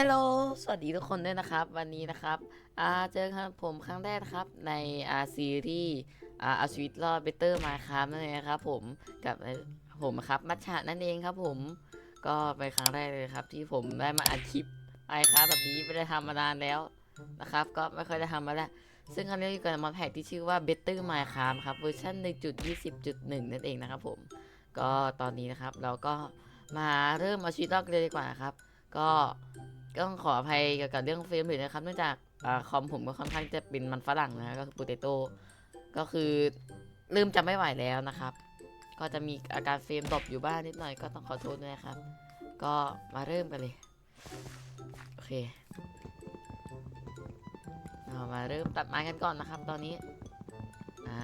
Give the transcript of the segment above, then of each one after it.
ฮัลโหล สวัสดีทุกคนด้วยนะครับ วันนี้นะครับอาเจอกันผมครั้งแรกนะครับในอาซีรีส์อาเอาชีวิตรอดเบเตอร์มาครับนั่นเองครับผมกับผมครับมัชชะนั่นเองครับผม ก็เป็นครั้งแรกเลยครับ ที่ผมได้มาอัดคลิปไอครับแบบนี้ไม่ได้ทำมานานแล้วนะครับ ก็ไม่ค่อยได้ทำมาแล้ว ซึ่งครั้งนี้อยู่กับมาแพ็กที่ชื่อว่า Better Minecraft ครับเวอร์ชัน1.20.1 นั่นเองนะครับผม ก็ตอนนี้นะครับเราก็มาเริ่มเอาชีวิตรอดกันเลยดีกว่าครับ ก็ ก็ต้องขออภัยเกี่ยวกับเรื่องเฟรมเรทนะครับเนื่องจากคอมผมก็ค่อนข้างจะเป็นมันฝรั่งนะก็คือโปเตโต้ก็คือเริ่มจะไม่ไหวแล้วนะครับ ก็จะมีอาการเฟรมดรอปอยู่บ้างนิดหน่อยก็ต้องขอโทษด้วยนะครับ ก็มาเริ่มกันเลยโอเคเรามาเริ่มตัดไม้กันก่อนนะครับ ตอนนี้อ่า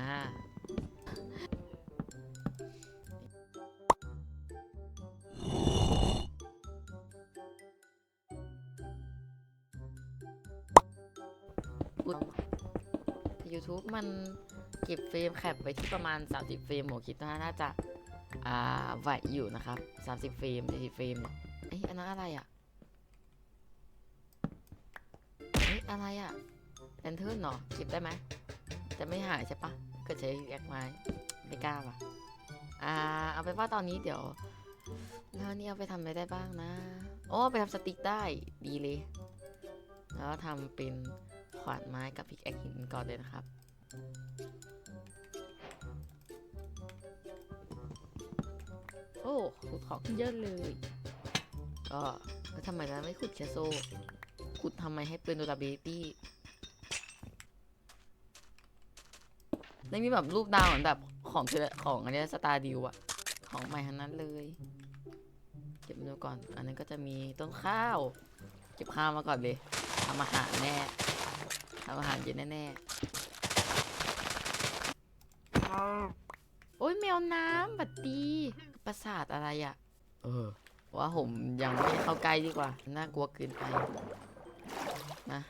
YouTube มันเก็บเฟรมแคปไว้ที่ประมาณ 30 เฟรมผมคิดว่าน่าจะ อ่าไหวอยู่นะครับ 30 เฟรม40เฟรมเนี่ยเอ้ยอันนั้นอะไรอะเฮ้ยอะไรอะแอนเทิร์นเนาะเก็บได้ไหมจะไม่หายใช่ปะก็ใช้แอคไม้ไม่กล้าว่ะ อ่า เอาไปว่าตอนนี้เดี๋ยว แล้วนี่เอาไปทำอะไรได้บ้างนะ โอ้ ไปทำสติ๊กได้ ดีเลย แล้วทำเป็น ขวานไม้กับพิกแอคหินก่อนเลยนะครับ โอ้ขุดของเยอะเลย ก็ทำไมเราไม่ขุดแคโซ ขุดทำไมให้เป็น durability ไม่มีแบบรูปดาวเหมือนแบบของเทเลของอันนี้สตาร์ดิวอะของใหม่ทั้งนั้นเลยเก็บมาดูก่อน อันนั้นก็จะมีต้นข้าว เก็บข้าวมาก่อนเลยทำอาหารแน่ ทำอาหารเย็นแน่ๆ โอ้ยแมวน้ำบัดดี ประสาทอะไรอะ่ะ เออ ว่าผมยังไม่เข้าใกล้ดีกว่า น่ากลัวเกินไปนะ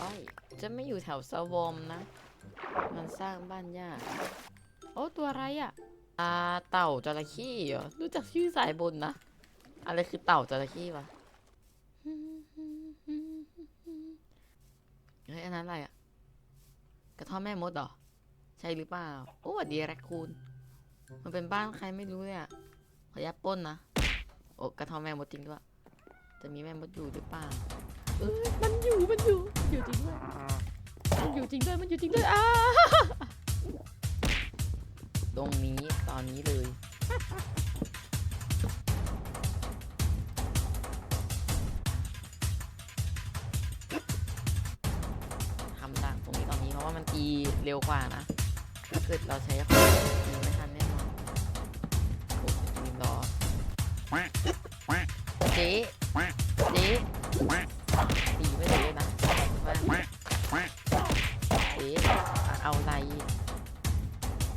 อ้อยจะไม่อยู่แถวสวอมนะ มันสร้างบ้านยาก โอ้ตัวอะไรอะ่ะอ่าเต่าจระเข้เหรอ รู้จักชื่อสายบนนะ อะไรคือเต่าจระเข้วะ เฮ้ยอันนั้นอะไรอะกระท่อมแม่มดเหรอ ใช่หรือเปล่า โอ้หวัดดีแรคคูน มันเป็นบ้านใครไม่รู้เลยอะขอยับปล้นนะ โอ้กระท่อมแม่มดจริงด้วย จะมีแม่มดอยู่หรือเปล่า เอ้ย มันอยู่ มันอยู่ อยู่จริงด้วย มันอยู่จริงด้วย มันอยู่จริงด้วยอ้าตรงนี้ตอนนี้เลย วกว่านะ ถ้าเกิดเราใช้ของตีไม่ทันแน่นอนโอ้ยยืนรอเจ๊เจ๊ตีไม่เลยนะเจ๊เอาอะไร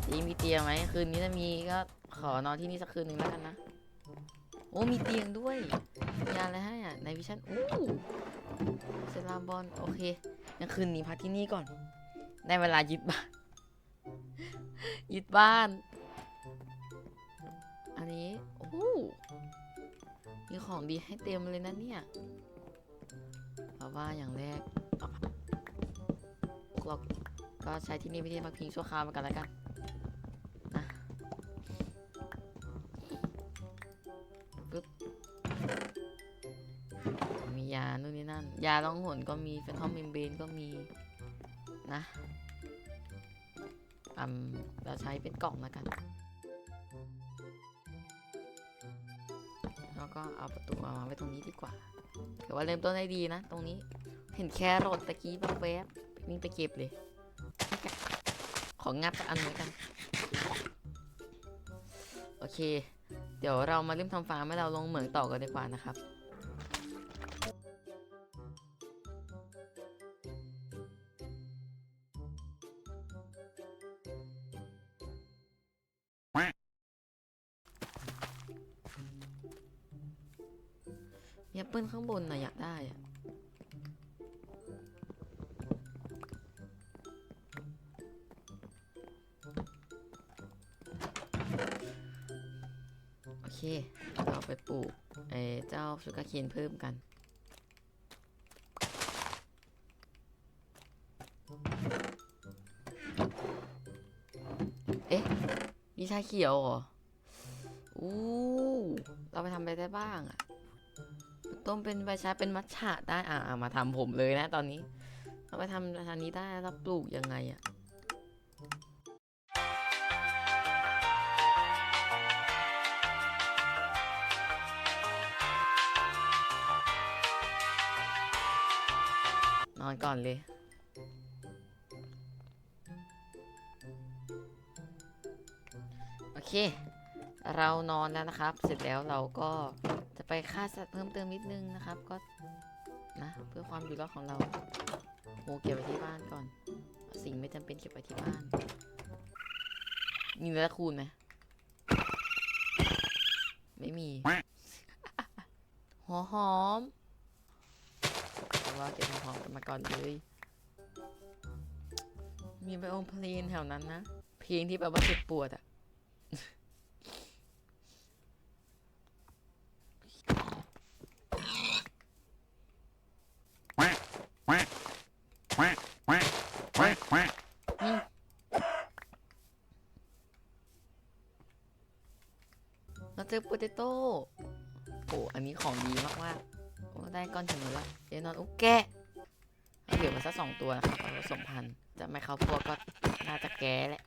เจ๊มีเตียงไหมคืนนี้ถ้ามีก็ขอนอนที่นี่สักคืนหนึ่งแล้วกันนะ โอ้ มีเตียงด้วย ยาอะไรให้อะในวิชั่นอู้เซรามบอล โอเคงั้นคืนนี้พักที่นี่ก่อน ได้เวลายึดบ้าน ยึดบ้าน อันนี้โอ้มีของดีให้เต็มเลยนะเนี่ยเพราะว่าอย่างแรกเอาเราก็ใช้ที่นี่ไม่ได้พักพิงชั่วคราวมากันแล้วกันนะปึ๊บ มียานู่นนี่นั่น ยาล่องหนก็มีเฟนทอมเมมเบนก็มีนะ อืมเราใช้เป็นกล่องแล้วกัน แล้วก็เอาประตูเอามาไว้ตรงนี้ดีกว่าถือว่าเริ่มต้นได้ดีนะ ตรงนี้ เห็นแครอทตะกี้แบบแวบๆวิ่งไปเก็บเลย ของงับอันเหมือนกัน โอเค เดี๋ยวเรามาเริ่มทำฟาร์มให้เราลงเหมืองต่อกันดีกว่านะครับ ปิลข้างบนนะอยากได้อะโอเค เราไปปลูกเออเจ้าชูการ์เคนเพิ่มกัน เอ๊ะ มีชาเขียวเหรอ อู้ เราไปทำอะไรได้บ้างอะ ต้มเป็นใบชาเป็นมัทฉะได้อ่ามาทำผมเลยนะตอนนี้เราไปทำทางนี้ได้แล้วปลูกยังไงอะนอนก่อนเลย โอเค เรานอนแล้วนะครับ เสร็จแล้วเราก็ ไปฆ่าสัตว์เพิ่มเติมนิดนึงนะครับ ก็นะเพื่อความอยู่รอดของเราโหเก็บไว้ที่บ้านก่อน สิ่งไม่จำเป็นเก็บไว้ที่บ้านมีเนื้อคูณไหมไม่มีหัวหอมแต่ว่าเก็บหัวหอมกันมาก่อนเลยมีไบโอมเพลนแถวนั้นนะเพลงที่แบบว่าเจ็บปวดอะ นี่ เราเจอโปเตโต้โอ้อันนี้ของดีมากๆโอ้ได้ก้อนถึงแล้วเดี๋ยวนอนอุ๊กแกะเอาเดี๋ยวมาสักสองตัวนะครับเอาผสมพันธุ์จะไม่เข้าพวกก็น่าจะแก้แหละ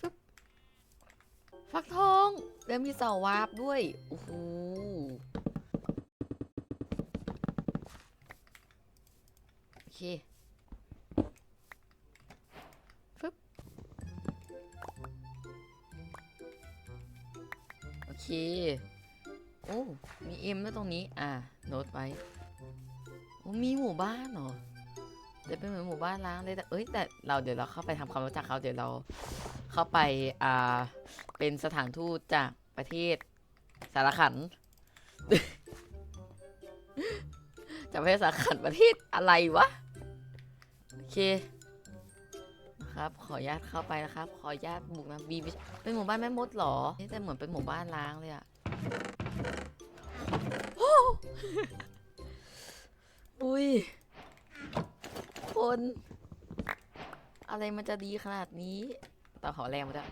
ฟึบฟักทองแล้วมีเสาวาบด้วยโอ้โหโอเค เอ็มด้วยตรงนี้ อ่าโน้ตไว้โอ้มีหมู่บ้านเหรอเดี๋ยวเป็นเหมือนหมู่บ้านล้างเลยแต่เอ้ยแต่เราเดี๋ยวเราเข้าไปทำความรู้จักเขาเดี๋ยวเราเข้าไปอ่าเป็นสถานทูตจากประเทศสารขันจากประเทศสารขันประเทศอะไรวะโอเคนะครับขออนุญาตเข้าไปนะครับ ขออนุญาตบุกนะบีเป็นหมู่บ้านแม่มดเหรอนี่แต่เหมือนเป็นหมู่บ้านล้างเลยอะ อ้อุ้ย คน อะไรมันจะดีขนาดนี้ต่อขอแรงมาด้วย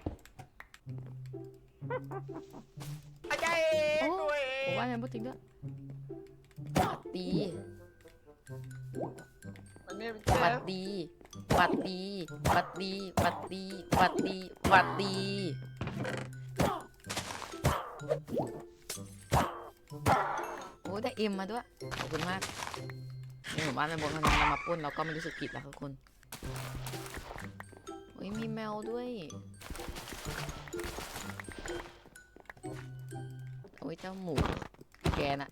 อาจารย์โอ้ด้วยหมู่บ้านแม่มดจริงด้วยหวัดดีมันไม่เป็นหวัเจ้าดดีหวัดดีหวัดดีหวัดดีหวัดดีหวัดดี เอ็มมาด้วย ขอบคุณมากในหมู่บ้านแม่บนคนนี้เรามาปล้นเราก็ไม่รู้สึกผิดแล้วทุกคนโอ้ยมีแมวด้วยโอ้ยเจ้าหมูแกน่ะ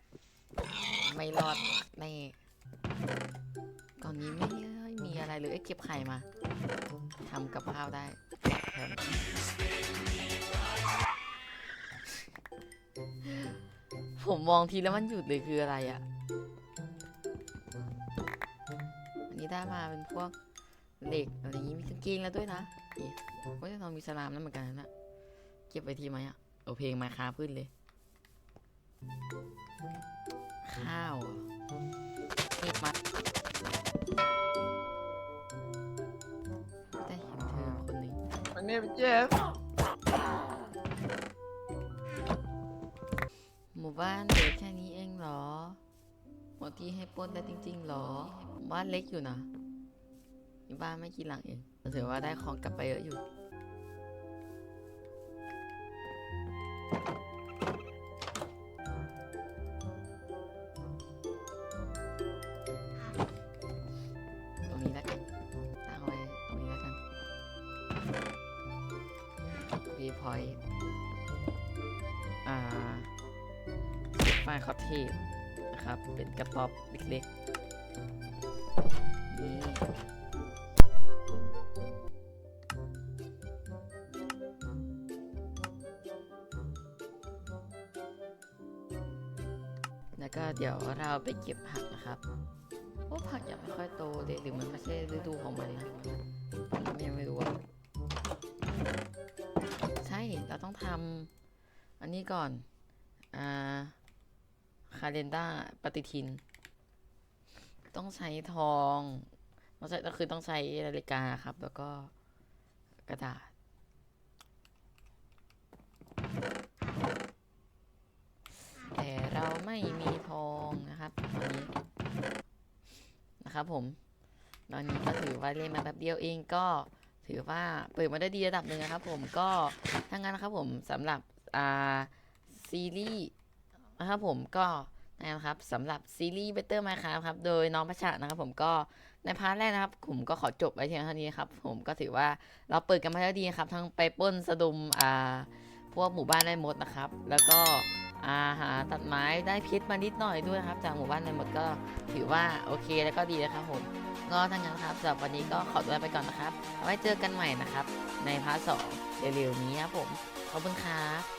ไม่รอดแน่ก่อนนี้ไม่มีอะไรเลยเอ้ยเก็บไข่มาทำกับข้าวได้ ผมมองทีแล้วมันหยุดเลยคืออะไรอะ่ะอันนี้ได้มาเป็นพวกเหล็กอะไรอย่างนี้มีกางเกงแล้วด้วยนะนี่ว่าจะต้องมีสลามนั่นเหมือนกันนะเก็บไว้ทีไหมอะ่ะเอาเพลงมาค้าขึ้นเลย ข้าวเก็บมาได้เห็นเธอคนหนึ่งมันไม่เป็นเจ้า บ้านเล็กแค่นี้เองเหรอ หมดที่ให้ปล้นได้จริงๆเหรอ บ้านเล็กอยู่นะมีบ้านไม่กี่หลังเองถือว่าได้ของกลับไปเยอะอยู่ ไฟคอเทจนะครับ เป็นกระต๊อบเล็กๆ นี่แล้วก็เดี๋ยวเราไปเก็บผักนะครับโอ้ผักยังไม่ค่อยโตเลยหรือมันไม่ใช่ฤดูของมันนะผมยังไม่รู้ใช่ เราต้องทำอันนี้ก่อน อ่า คาเลนด้าปฏิทิน ต้องใช้ทองต้องใช้ก็คือต้องใช้นาฬิกาครับ แล้วก็กระดาษ แต่เราไม่มีทองนะครับตอนนี้นะครับผม ตอนนี้ก็ถือว่าเล่นมาแป๊บเดียวเองก็ถือว่าเปิดมาได้ดีระดับหนึ่งนะครับผมก็ถ้างั้นนะครับผมสำหรับอ่าซีรีส์ นะครับผมก็นะครับสำหรับซีรีส์ Better Minecraft ครับโดยน้องพัชชะนะครับ ผมก็ในพาร์ทแรกนะครับ ผมก็ขอจบไว้เพียงเท่านี้ครับ ผมก็ถือว่าเราเปิดกันมาได้ดีครับ ทั้งไปป้นสะดุมอ่าพวกหมู่บ้านได้มดนะครับ แล้วก็อาหาตัดไม้ได้พชรมานิดหน่อยด้วยครับ จากหมู่บ้านในมดก็ถือว่าโอเคแล้วก็ดีนะครับผมก็ทั้งนั้นครับสำหรับวันนี้ก็ขอตัวไปก่อนนะครับ ไว้เจอกันใหม่นะครับ ในพาร์ทสองเร็วๆนี้ครับผมขอบคุณครับ